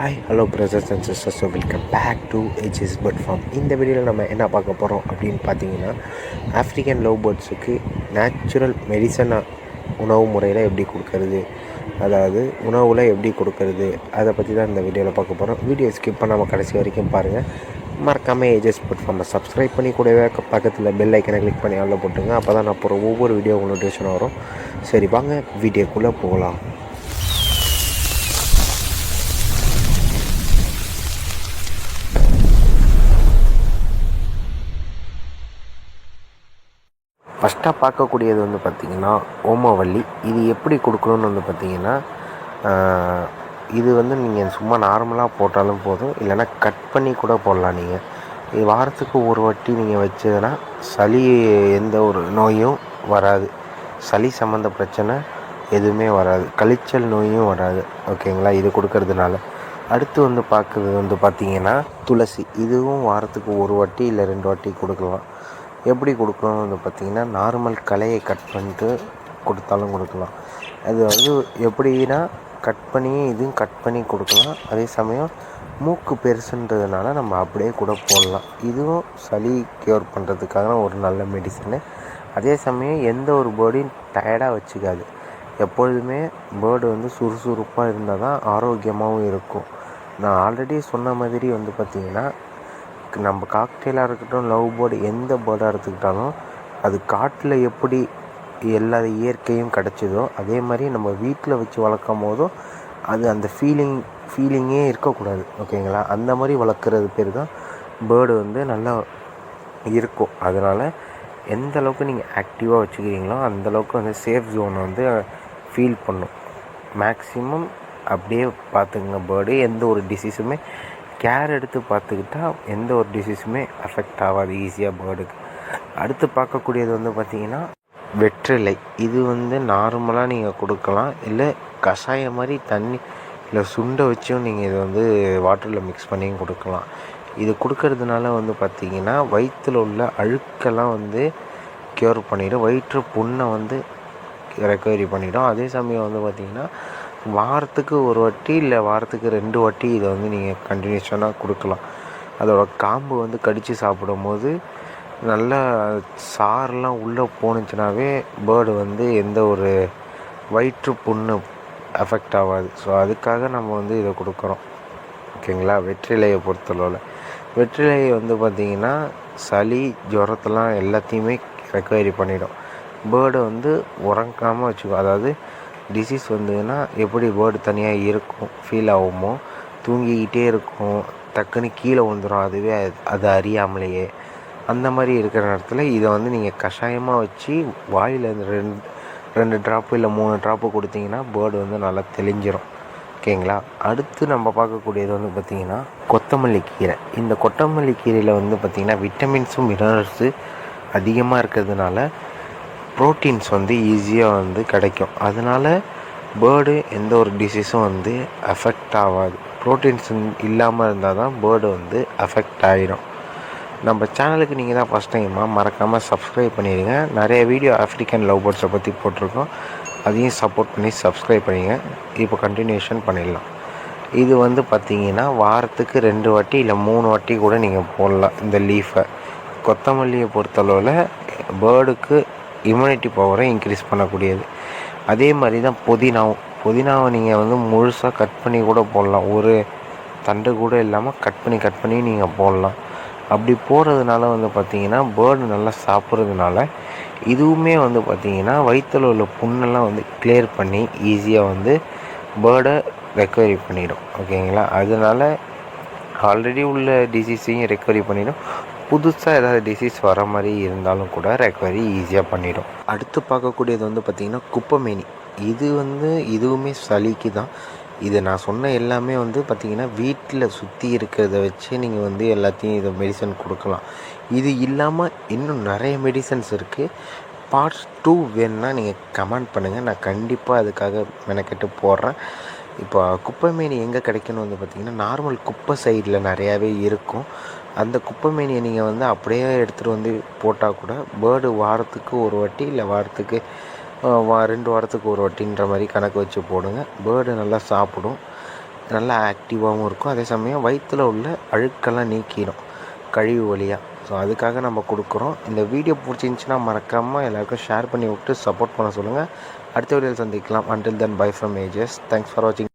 Hi hello brothers and sisters so welcome back to age is bird farm இந்த வீடியோவில் நம்ம என்ன பார்க்க போகிறோம் அப்படின்னு பார்த்தீங்கன்னா ஆஃப்ரிக்கன் லவ் பேர்ட்ஸுக்கு நேச்சுரல் மெடிசனாக உணவு முறையில் எப்படி கொடுக்கறது அதாவது உணவில் எப்படி கொடுக்கறது அதை பற்றி தான் இந்த வீடியோவில் பார்க்க போகிறோம் வீடியோ ஸ்கிப் பண்ணாமல் கடைசி வரைக்கும் பாருங்கள் மறக்காமல் ஏஜஸ் பட் ஃபார்மை சப்ஸ்கிரைப் பண்ணி கூடவே பக்கத்தில் பெல் ஐக்கனை கிளிக் பண்ணி ஆளில் போட்டுங்க. அப்போ தான் நான் போகிற ஒவ்வொரு வீடியோ நோட்டிஃபிகேஷன் வரும். சரி வாங்க வீடியோக்குள்ளே போகலாம். ஃபஸ்ட்டாக பார்க்கக்கூடியது வந்து பார்த்திங்கன்னா ஓமவல்லி. இது எப்படி கொடுக்கணும்னு வந்து பார்த்திங்கன்னா இது வந்து நீங்கள் சும்மா நார்மலாக போட்டாலும் போதும். இல்லைன்னா கட் பண்ணி கூட போடலாம் நீங்கள் இது வாரத்துக்கு ஒரு வாட்டி நீங்கள் வச்சதுன்னா சளி எந்த ஒரு நோயும் வராது. சளி சம்மந்த பிரச்சனை எதுவுமே வராது. கழிச்சல் நோயும் வராது. ஓகேங்களா இது கொடுக்கறதுனால. அடுத்து வந்து பார்க்குறது வந்து பார்த்திங்கன்னா துளசி. இதுவும் வாரத்துக்கு ஒரு வாட்டி இல்லை ரெண்டு வாட்டி கொடுக்கலாம். எப்படி கொடுக்கணும் வந்து பார்த்திங்கன்னா நார்மல் கலையை கட் பண்ணிட்டு கொடுத்தாலும் கொடுக்கலாம். அது வந்து எப்படின்னா கட் பண்ணி இதுவும் கட் பண்ணி கொடுக்கலாம். அதே சமயம் மூக்கு பெருசுன்றதுனால நம்ம அப்படியே கூட போடலாம். இதுவும் சளி க்யூர் பண்ணுறதுக்கான ஒரு நல்ல மெடிசனு அதே சமயம் எந்த ஒரு பேர்டையும் டயர்டாக வச்சுக்காது. எப்பொழுதுமே பேர்டு வந்து சுறுசுறுப்பாக இருந்தால் தான் ஆரோக்கியமாகவும் இருக்கும். நான் ஆல்ரெடி சொன்ன மாதிரி வந்து பார்த்திங்கன்னா நம்ம காக்டெயிலாக இருக்கட்டும் லவ் பேர்டு எந்த பேர்டாக எடுத்துக்கிட்டாலும் அது காட்டில் எப்படி எல்லா இயற்கையும் கிடச்சிதோ அதே மாதிரி நம்ம வீட்டில் வச்சு வளர்க்கும் போதும் அது அந்த ஃபீலிங் ஃபீலிங்கே இருக்கக்கூடாது. ஓகேங்களா அந்த மாதிரி வளர்க்குறது பேர் தான் பேர்டு வந்து நல்லா இருக்கும். அதனால் எந்த அளவுக்கு நீங்கள் ஆக்டிவாக வச்சுக்கிறீங்களோ அந்தளவுக்கு வந்து சேஃப் ஜோனை வந்து ஃபீல் பண்ணும். மேக்ஸிமம் அப்படியே பார்த்துக்குங்க பேர்டு எந்த ஒரு டிசீஸுமே கேர் எடுத்து பார்த்துக்கிட்டா எந்த ஒரு டிசீஸுமே அஃபெக்ட் ஆகாது ஈஸியாக பேர்டுக்கு அடுத்து பார்க்கக்கூடியது வந்து பார்த்திங்கன்னா வெற்றிலை. இது வந்து நார்மலாக நீங்கள் கொடுக்கலாம். இல்லை கஷாயம் மாதிரி தண்ணி இல்லை சுண்டை வச்சும் நீங்கள் இதை வந்து வாட்டரில் மிக்ஸ் பண்ணியும் கொடுக்கலாம். இது கொடுக்கறதுனால வந்து பார்த்திங்கன்னா வயிற்றில் உள்ள அழுக்கெல்லாம் வந்து க்யூர் பண்ணிவிடும் வயிற்று புண்ணை வந்து ரெக்கவரி பண்ணிவிடும் அதே சமயம் வந்து பார்த்திங்கன்னா வாரத்துக்கு ஒரு வாட்டி இல்லை வாரத்துக்கு ரெண்டு வாட்டி இதை வந்து நீங்கள் கண்டினியூஷனாக கொடுக்கலாம். அதோட காம்பு வந்து கடித்து சாப்பிடும்போது நல்லா சாரெலாம் உள்ளே போணுச்சுனாவே பேர்டு வந்து எந்த ஒரு வயிற்று புண்ணு அஃபெக்ட் ஆகாது. ஸோ அதுக்காக நம்ம வந்து இதை கொடுக்குறோம். ஓகேங்களா வெற்றிலையை பொறுத்தளவில். வெற்றிலையை வந்து பார்த்திங்கன்னா சளி ஜுரத்தெல்லாம் எல்லாத்தையுமே ரெக்கவரி பண்ணிடும். பேர்டை வந்து உறங்காமல் வச்சுக்கும். அதாவது டிசீஸ் வந்ததுன்னா எப்படி பேர்டு தனியாக இருக்கும் ஃபீல் ஆகுமோ? தூங்கிக்கிட்டே இருக்கும் டக்குன்னு கீழே விழுந்துடும் அதுவே அது- அறியாமலேயே. அந்த மாதிரி இருக்கிற நேரத்தில் இதை வந்து நீங்கள் கஷாயமாக வச்சு வாயில் ரெண்டு ரெண்டு ட்ராப்பு இல்லை மூணு ட்ராப்பு கொடுத்தீங்கன்னா பேர்டு வந்து நல்லா தெளிஞ்சிரும். ஓகேங்களா அடுத்து நம்ம பார்க்கக்கூடியது வந்து பார்த்திங்கன்னா கொத்தமல்லி கீரை. இந்த கொத்தமல்லி கீரையில் வந்து பார்த்திங்கன்னா விட்டமின்ஸும் மினரல்ஸு அதிகமாக இருக்கிறதுனால ப்ரோட்டீன்ஸ் வந்து ஈஸியாக வந்து கிடைக்கும். அதனால் பேர்டு எந்த ஒரு டிசீஸும் வந்து அஃபெக்ட் ஆகாது. ப்ரோட்டீன்ஸ் இல்லாமல் இருந்தால் தான் பேர்டு வந்து அஃபெக்ட் ஆகிடும் நம்ம சேனலுக்கு நீங்கள் தான் ஃபஸ்ட் டைமாக மறக்காமல் சப்ஸ்கிரைப் பண்ணிடுங்க நிறைய வீடியோ ஆஃப்ரிக்கன் லவ் பேர்ட்ஸை பற்றி போட்டிருக்கோம். அதையும் சப்போர்ட் பண்ணி சப்ஸ்கிரைப் பண்ணிங்க இப்போ கண்டினியூஷன் பண்ணிடலாம். இது வந்து பார்த்தீங்கன்னா வாரத்துக்கு ரெண்டு வாட்டி இல்லை மூணு வாட்டி கூட நீங்கள் போடலாம் இந்த லீஃபை கொத்தமல்லியை பொறுத்தளவில் பேர்டுக்கு இம்யூனிட்டி பவரை இன்க்ரீஸ் பண்ணக்கூடியது. அதே மாதிரி தான் புதினாவும். புதினாவை நீங்கள் வந்து முழுசாக கட் பண்ணி கூட போடலாம். ஒரு தண்டு கூட இல்லாமல் கட் பண்ணி கட் பண்ணி நீங்கள் போடலாம். அப்படி போடுறதுனால வந்து பார்த்திங்கன்னா பேர்டு நல்லா சாப்பிட்றதுனால இதுவுமே வந்து பார்த்திங்கன்னா வயிற்றில் உள்ள புண்ணெல்லாம் வந்து கிளியர் பண்ணி ஈஸியாக வந்து பேர்டை ரெக்கவரி பண்ணிடும். ஓகேங்களா அதனால ஆல்ரெடி உள்ள டிசீஸையும் ரெக்கவரி பண்ணிடும். புதுசாக ஏதாவது டிசீஸ் வர மாதிரி இருந்தாலும் கூட ரெக்கவரி ஈஸியாக பண்ணிடும். அடுத்து பார்க்கக்கூடியது வந்து பார்த்திங்கன்னா குப்பைமேனி. இது வந்து இதுவுமே சளிக்கு தான் இது நான் சொன்ன எல்லாமே வந்து பார்த்திங்கன்னா வீட்டில் சுற்றி இருக்கிறத வச்சு நீங்கள் வந்து எல்லாத்தையும் இதை மெடிசன் கொடுக்கலாம். இது இல்லாமல் இன்னும் நிறைய மெடிசன்ஸ் இருக்குது பார்ட்ஸ் டூ வேணுன்னா நீங்கள் கமெண்ட் பண்ணுங்கள் நான் கண்டிப்பாக அதுக்காக மெனக்கெட்டு போடுறேன். இப்போ குப்பைமேனி எங்கே கிடைக்குன்னு வந்து பார்த்திங்கன்னா நார்மல் குப்பை சைடில் நிறையாவே இருக்கும். அந்த குப்பைமேனியை நீங்கள் வந்து அப்படியே எடுத்துகிட்டு வந்து போட்டால் கூட பேர்டு வாரத்துக்கு ஒரு வாட்டி இல்லை வாரத்துக்கு வா ரெண்டு வாரத்துக்கு ஒரு வாட்டின்ற மாதிரி கணக்கு வச்சு போடுங்க. பேர்டு நல்லா சாப்பிடும். நல்லா ஆக்டிவாகவும் இருக்கும். அதே சமயம் வயிற்றில் உள்ள அழுக்கெல்லாம் நீக்கிடும் கழிவு வழியாக ஸோ அதுக்காக நம்ம கொடுக்குறோம். இந்த வீடியோ பிடிச்சிருந்துச்சின்னா மறக்காமல் எல்லாருக்கும் ஷேர் பண்ணி விட்டு சப்போர்ட் பண்ண சொல்லுங்கள் அடுத்த வீடியோவில் சந்திக்கலாம். Until then bye from Ajees thanks for வாட்சிங்